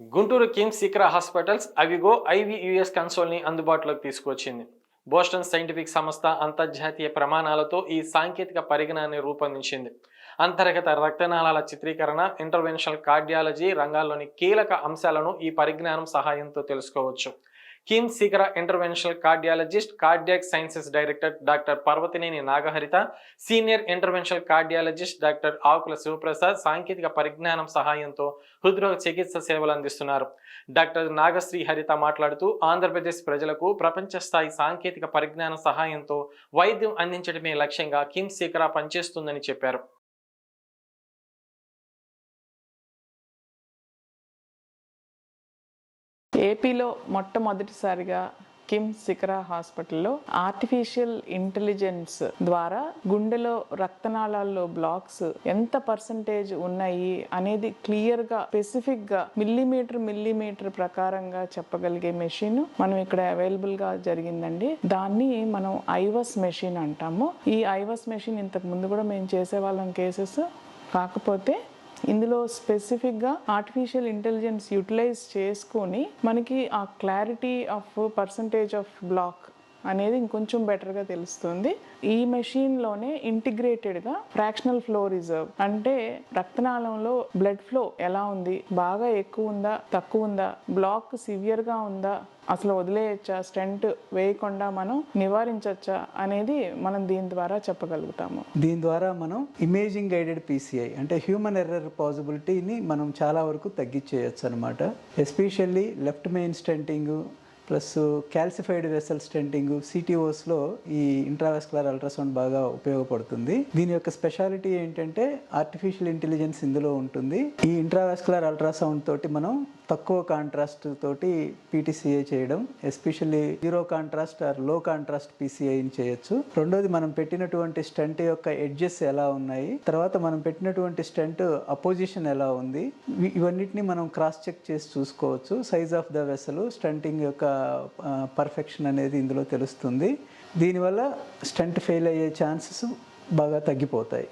Guntur KIMS సీక్రా hospitals అవిగో ఐవీయుఎస్ కన్సోల్ని అందుబాటులోకి తీసుకొచ్చింది. బోస్టన్ సైంటిఫిక్ సంస్థ అంతర్జాతీయ ప్రమాణాలతో ఈ సాంకేతిక పరిజ్ఞానాన్ని రూపొందించింది. అంతర్గత రక్తనాళాల చిత్రీకరణ ఇంటర్వెన్షనల్ కార్డియాలజీ రంగాల్లోని కీలక అంశాలను ఈ పరిజ్ఞానం సహాయంతో తెలుసుకోవచ్చు. KIMS Shikhara interventional cardiologist cardiac sciences director doctor Parvathaneni Nagaharitha senior interventional cardiologist doctor Akula Sivaprasad సాంకేతిక పరిజ్ఞానం సహాయంతో హృద్రోగ చికిత్స సేవలు అందిస్తున్నారు. డాక్టర్ నాగశ్రీ హరిత మాట్లాడుతూ ఆంధ్రప్రదేశ్ ప్రజలకు ప్రపంచ స్థాయి సాంకేతిక పరిజ్ఞాన సహాయంతో వైద్యం అందించడమే లక్ష్యంగా కిమ్ శిఖర పనిచేస్తుందని చెప్పారు. ఏపీలో మొట్టమొదటిసారిగా కిమ్ సికరా హాస్పిటల్లో ఆర్టిఫిషియల్ ఇంటెలిజెన్స్ ద్వారా గుండెలో రక్తనాళాల్లో బ్లాక్స్ ఎంత పర్సంటేజ్ ఉన్నాయి అనేది క్లియర్గా స్పెసిఫిక్గా మిల్లీమీటర్ మిల్లీమీటర్ ప్రకారంగా చెప్పగలిగే మెషిన్ మనం ఇక్కడ అవైలబుల్గా జరిగిందండి. దాన్ని మనం ఐవస్ మెషిన్ అంటాము. ఈ ఐవస్ మెషిన్ ఇంతకు ముందు కూడా మేము చేసేవాళ్ళం కేసెస్. కాకపోతే ఇందులో స్పెసిఫిక్గా ఆర్టిఫిషియల్ ఇంటెలిజెన్స్ యూటిలైజ్ చేసుకొని మనకి ఆ clarity of percentage of block అనేది ఇంకొంచెం బెటర్గా తెలుస్తుంది. ఈ మెషిన్లోనే ఇంటిగ్రేటెడ్గా ఫ్రాక్షనల్ ఫ్లో రిజర్వ్ అంటే రక్తనాళంలో బ్లడ్ ఫ్లో ఎలా ఉంది? బాగా ఎక్కువ ఉందా? తక్కువ ఉందా? బ్లాక్ సివియర్గా ఉందా? అసలు వదిలేయచ్చా? స్టెంట్ వేయకుండా మనం నివారించవచ్చా అనేది మనం దీని ద్వారా చెప్పగలుగుతాము. దీని ద్వారా మనం ఇమేజింగ్ గైడెడ్ పీసీఐ అంటే హ్యూమన్ ఎర్రర్ పాసిబిలిటీని మనం చాలా వరకు తగ్గించేయచ్చు అనమాట especially left main stenting plus calcified vessel stenting సిటీఓస్లో ఈ ఇంట్రావెస్కులర్ అల్ట్రాసౌండ్ బాగా ఉపయోగపడుతుంది. దీని యొక్క స్పెషాలిటీ ఏంటంటే ఆర్టిఫిషియల్ ఇంటెలిజెన్స్ ఇందులో ఉంటుంది. ఈ ఇంట్రావెస్కులర్ అల్ట్రాసౌండ్ తోటి మనం తక్కువ కాంట్రాస్ట్ తోటి పీటీసీఐ చేయడం especially zero contrast or low contrast పీసీఐని చేయొచ్చు. రెండోది మనం పెట్టినటువంటి స్టంట్ యొక్క ఎడ్జెస్ ఎలా ఉన్నాయి తర్వాత మనం పెట్టినటువంటి స్టంట్ అపోజిషన్ ఎలా ఉంది ఇవన్నిటిని మనం క్రాస్ చెక్ చేసి చూసుకోవచ్చు. Size of the vessel stenting యొక్క పర్ఫెక్షన్ అనేది ఇందులో తెలుస్తుంది. దీనివల్ల స్టంట్ ఫెయిల్ అయ్యే ఛాన్సెస్ బాగా తగ్గిపోతాయి.